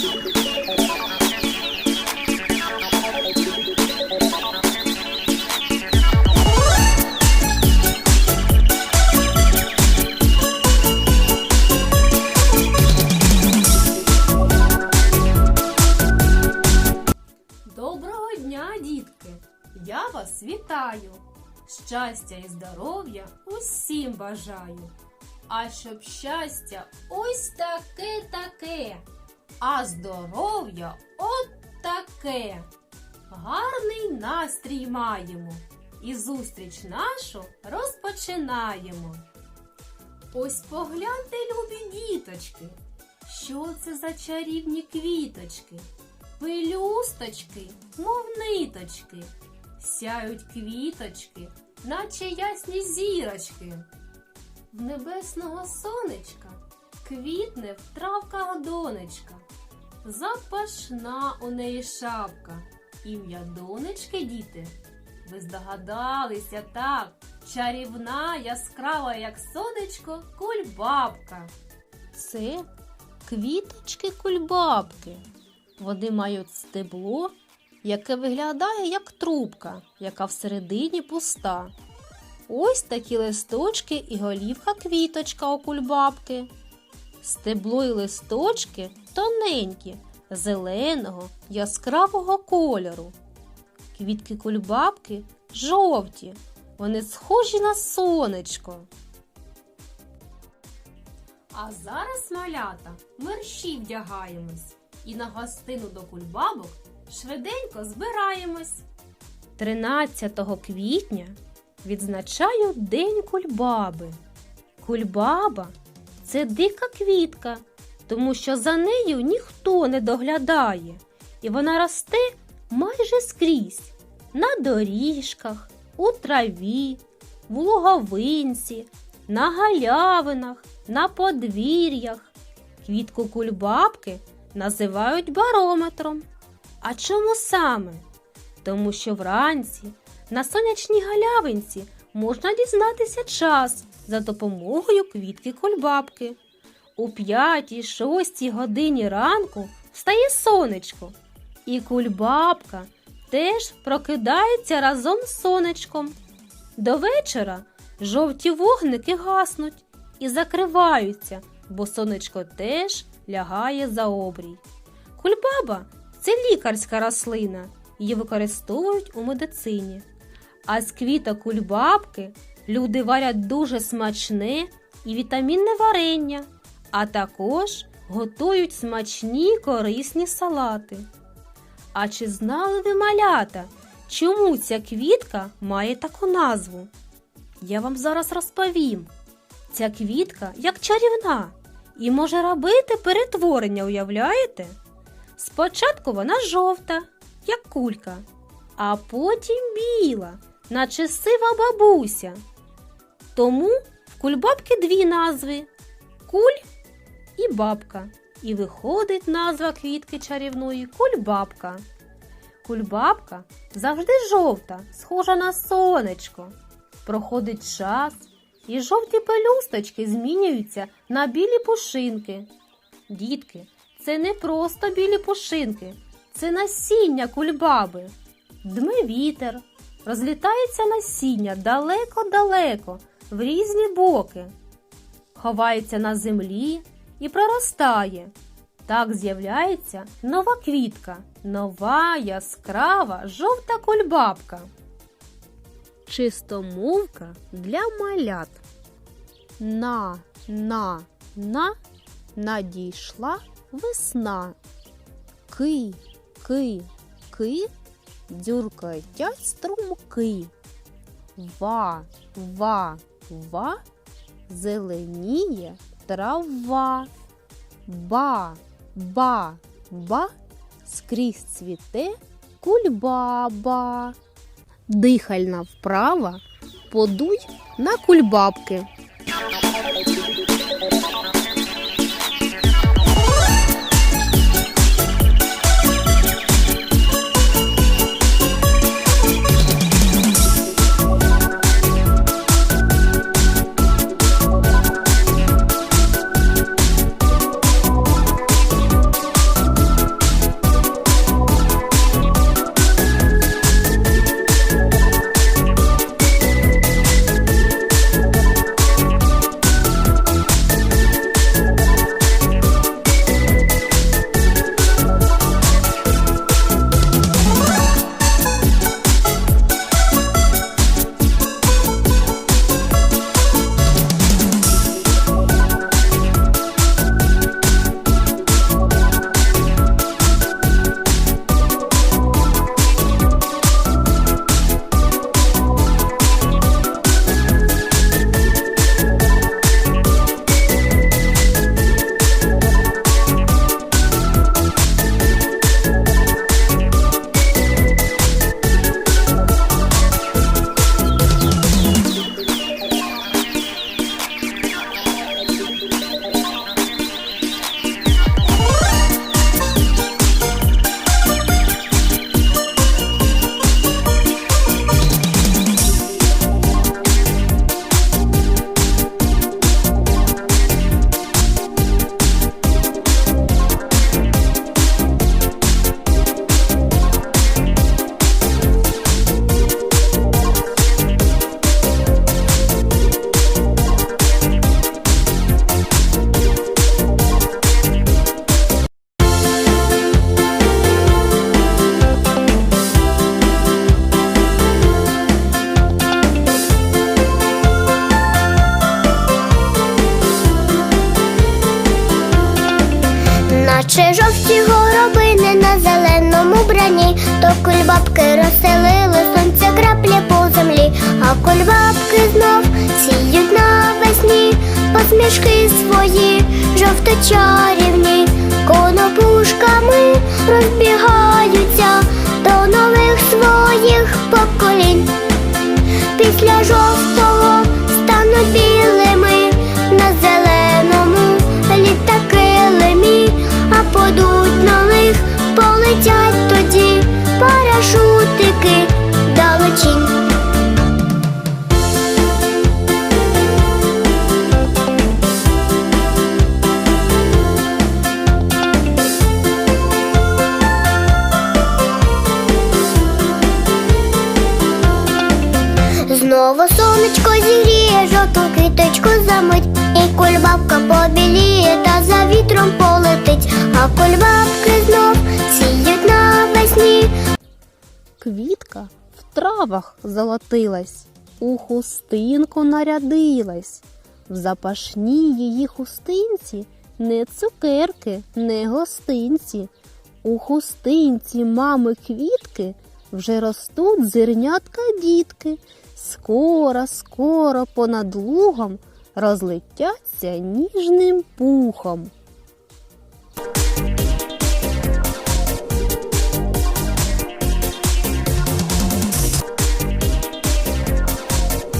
Доброго дня, дітки! Я вас вітаю! Щастя і здоров'я усім бажаю. А щоб щастя ось таке таке, а здоров'я от таке. Гарний настрій маємо і зустріч нашу розпочинаємо. Ось погляньте, любі діточки, що це за чарівні квіточки. Пелюсточки, мов ниточки, сяють квіточки, наче ясні зірочки. В небесного сонечка квітне в травках донечка, запашна у неї шапка. Ім'я донечки, діти. Ви здогадалися так, чарівна, яскрава, як сонечко, кульбабка. Це квіточки-кульбабки. Вони мають стебло, яке виглядає як трубка, яка всередині пуста. Ось такі листочки і голівка квіточка у кульбабки. Стебло і листочки тоненькі, зеленого, яскравого кольору. Квітки кульбабки жовті, вони схожі на сонечко. А зараз, малята, мерщі вдягаємось і на гостину до кульбабок швиденько збираємось. 13 квітня відзначаю День кульбаби. Кульбаба це дика квітка, тому що за нею ніхто не доглядає, і вона росте майже скрізь на доріжках, у траві, в луговинці, на галявинах, на подвір'ях. Квітку кульбабки називають барометром. А чому саме? Тому що вранці на сонячній галявинці можна дізнатися час за допомогою квітки кульбабки. У п'ятій, шостій годині ранку встає сонечко, і кульбабка теж прокидається разом з сонечком. До вечора жовті вогники гаснуть і закриваються, бо сонечко теж лягає за обрій. Кульбаба це лікарська рослина, її використовують у медицині. А з квіток кульбабки люди варять дуже смачне і вітамінне варення, а також готують смачні корисні салати. А чи знали ви малята, чому ця квітка має таку назву? Я вам зараз розповім. Ця квітка як чарівна і може робити перетворення, уявляєте? Спочатку вона жовта, як кулька, а потім біла, наче сива бабуся. Тому в кульбабки дві назви куль і бабка. І виходить назва квітки чарівної кульбабка. Кульбабка завжди жовта, схожа на сонечко. Проходить час, і жовті пелюсточки змінюються на білі пушинки. Дітки, це не просто білі пушинки, це насіння кульбаби. Дме вітер, розлітається насіння далеко-далеко, в різні боки, ховається на землі і проростає. Так з'являється нова квітка, нова яскрава жовта кульбабка. Чистомовка для малят. На, на, на надійшла весна. Ки, ки, ки, дзюркотять струмки. Ва, ва, ва, зеленіє трава. Ба, ба, ба, скрізь цвіте кульбаба. Дихальна вправа подуй на кульбабки. Чи жовті горобини на зеленому брані, то кульбабки розселили сонця краплі по землі, а кульбабки знов сіють навесні, посмішки свої жовто-чарівні, конопушками розбігаються Знову сонечко зігріє жовту квіточку замить, і кульбабка побіліє та за вітром полетить, а кульбабки знов сіють навесні. Квітка в травах золотилась, у хустинку нарядилась. В запашній її хустинці не цукерки, не гостинці. У хустинці мами квітки вже ростуть зернятка дітки. Скоро, скоро понад лугом розлетяться ніжним пухом.